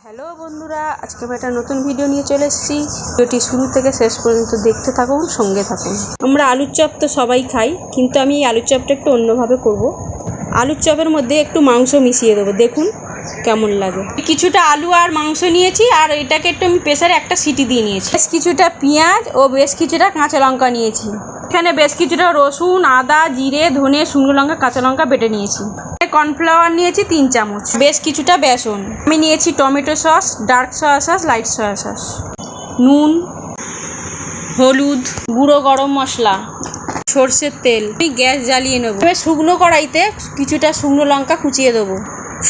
Hello বন্ধুরা, আজকে আমি একটা নতুন ভিডিও নিয়ে চলে এসেছি। ভিডিওটি শুরু থেকে শেষ পর্যন্ত দেখতে থাকুন, সঙ্গে থাকুন। আমরা আলুর চপ তো সবাই খাই, কিন্তু আমি এই আলুর চপটা একটু অন্যভাবে করব। আলুর চপের মধ্যে একটু মাংস মিশিয়ে দেবো, দেখুন। কেমন লাগে? কিছুটা আলু আর মাংস নিয়েছি, আর এটাকে একটু আমি প্রেসারে একটা সিটি দিয়ে নিয়েছি। বেশ কিছুটা পেঁয়াজ ও বেশ কিছুটা কাঁচা লঙ্কা নিয়েছি। এখানে বেশ কিছুটা রসুন, আদা, জিরে, ধনে, শুকনো লঙ্কা, কাঁচা লঙ্কা বেটে নিয়েছি। কর্নফ্লাওয়ার নিয়েছি তিন চামচ। বেশ কিছুটা বেসন। আমি নিয়েছি tomato sauce, dark soya sauce, light soya sauce. নুন, হলুদ, গুঁড়ো গরম মশলা, সর্ষের তেল। আমি গ্যাস জ্বালিয়ে নেব। এবার শুকনো কড়াইতে কিছুটা শুকনো লঙ্কা কুচিয়ে দেবো।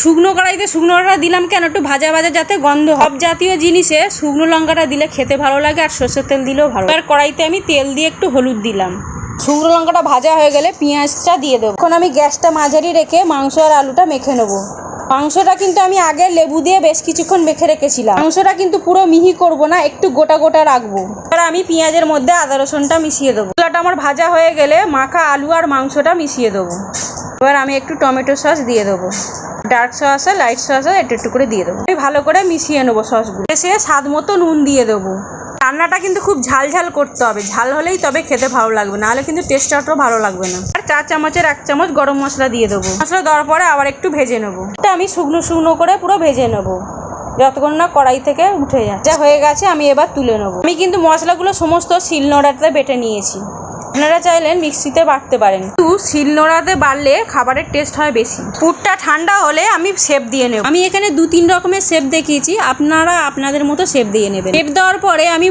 শুকনো কড়াইতে শুকনো লঙ্কা দিলাম কেন? একটু ভাজা ভাজা যাতে গন্ধ। সব জাতীয় জিনিসে শুকনো লঙ্কাটা দিলে খেতে ভালো লাগে আর সর্ষের তেল দিলেও ভালো এবার কড়াইতে আমি তেল দিয়ে একটু হলুদ দিলাম। শুকনো লঙ্কাটা ভাজা হয়ে গেলে পেঁয়াজটা দিয়ে দেবো। এখন আমি গ্যাসটা মাঝারি রেখে মাংস আর আলুটা মেখে নেব। মাংসটা কিন্তু আমি আগে লেবু দিয়ে বেশ কিছুক্ষণ মেখে রেখেছিলাম। মাংসটা কিন্তু পুরো মিহি করব না, একটু গোটা গোটা রাখব। এবার আমি পেঁয়াজের মধ্যে আদা রসুনটা মিশিয়ে দেবো। মশলাটা আমার ভাজা হয়ে গেলে মাখা আলু আর মাংসটা মিশিয়ে দেবো। এবার আমি একটু টমেটো সস দিয়ে দেবো। ডার্ক সস আর লাইট সস একটু একটু করে দিয়ে দেবো। আমি ভালো করে মিশিয়ে নেব সসগুলো এসে স্বাদ মতো নুন দিয়ে দেবো। রান্নাটা কিন্তু খুব ঝাল ঝাল করতে হবে। ঝাল হলেই তবে খেতে ভালো লাগবে, নাহলে কিন্তু টেস্টটাও ভালো লাগবে না। আর চার চামচের এক চামচ গরম মশলা দিয়ে দেবো। মশলা দেওয়ার পরে আবার একটু ভেজে নেব। এটা আমি শুকনো শুকনো করে পুরো ভেজে নেব। যতক্ষণ না কড়াই থেকে উঠে যায় যা হয়ে গেছে আমি এবার তুলে নেব। আমি কিন্তু মশলাগুলো সমস্ত শিলনোড়াতে বেটে নিয়েছি। আপনারা চাইলেন মিক্সিতে বাটতে পারেন। কিন্তু শিলনোড়াতে বাড়লে খাবারের টেস্ট হয় বেশি। পুরটা ঠান্ডা হলে আমি শেপ দিয়ে নেব। আমি এখানে দু তিন রকমের শেপ দেখিয়েছি আপনারা আপনাদের মতো শেপ দিয়ে নেবেন। শেপ দেওয়ার পরে আমি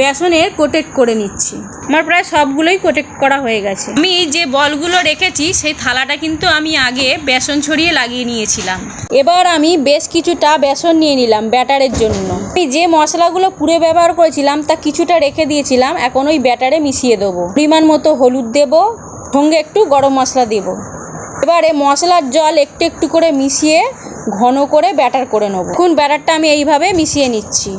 বেসনের কোটেট করে নিচ্ছি। আমার প্রায় সবগুলোই কোটেট করা হয়ে গেছে। আমি যে বলগুলো রেখেছি, সেই থালাটা কিন্তু আমি আগে বেসন ছড়িয়ে লাগিয়ে নিয়েছিলাম। এবার আমি বেশ কিছুটা বেসন নিয়ে নিলাম ব্যাটারের জন্য। আমি যে মশলাগুলো পুরে ব্যবহার করেছিলাম, তা কিছুটা রেখে দিয়েছিলাম। এখন ওই ব্যাটারে মিশিয়ে দেবো। পরিমাণ মতো হলুদ দেবো, সঙ্গে একটু গরম মশলা দেবো। এবারে মশলার জল একটু একটু করে মিশিয়ে ঘন করে ব্যাটার করে নেব। এখন ব্যাটারটা আমি এইভাবে মিশিয়ে নিচ্ছি।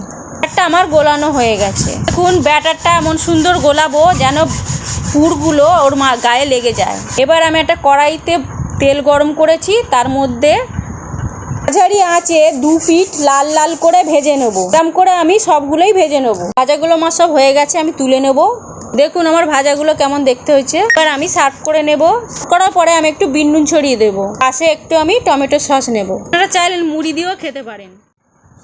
ব্যাটারটা আমার গোলানো হয়ে গেছে। এখন ব্যাটারটা এমন সুন্দর গোলাবো যেন পুরগুলো ওর মা গায়ে লেগে যায়। এবার আমি একটা কড়াইতে তেল গরম করেছি, তার মধ্যে মাঝারি আঁচে দু পিঠ লাল লাল করে ভেজে নেব। এরকম করে আমি সবগুলোই ভেজে নেব। ভাজাগুলো আমার সব হয়ে গেছে, আমি তুলে নেব। দেখুন, আমার ভাজাগুলো কেমন দেখতে হয়েছে। এবার আমি সার্ভ করে নেব। করার পরে আমি একটু বিন্নুন ছড়িয়ে দেবো। পাশে একটু আমি টমেটো সস নেব। আপনারা চাইলেন মুড়ি দিয়েও খেতে পারেন।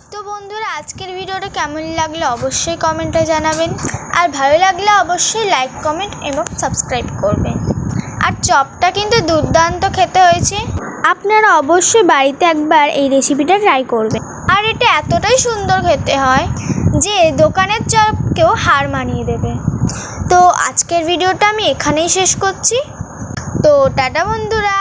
তো বন্ধুরা, আজকের ভিডিওটা কেমন লাগল অবশ্যই কমেন্টে জানাবেন। আর ভালো লাগলে অবশ্যই লাইক কমেন্ট এবং সাবস্ক্রাইব করবেন। আর চপটা কিন্তু দুর্দান্ত খেতে হয়েছে। আপনারা অবশ্যই বাড়িতে একবার এই রেসিপিটা ট্রাই করবেন। আর এটা এতটাই সুন্দর খেতে হয় যে দোকানের চপকেও হার মানিয়ে দেবে। তো আজকের ভিডিওটা আমি এখানেই শেষ করছি। তো টাটা বন্ধুরা।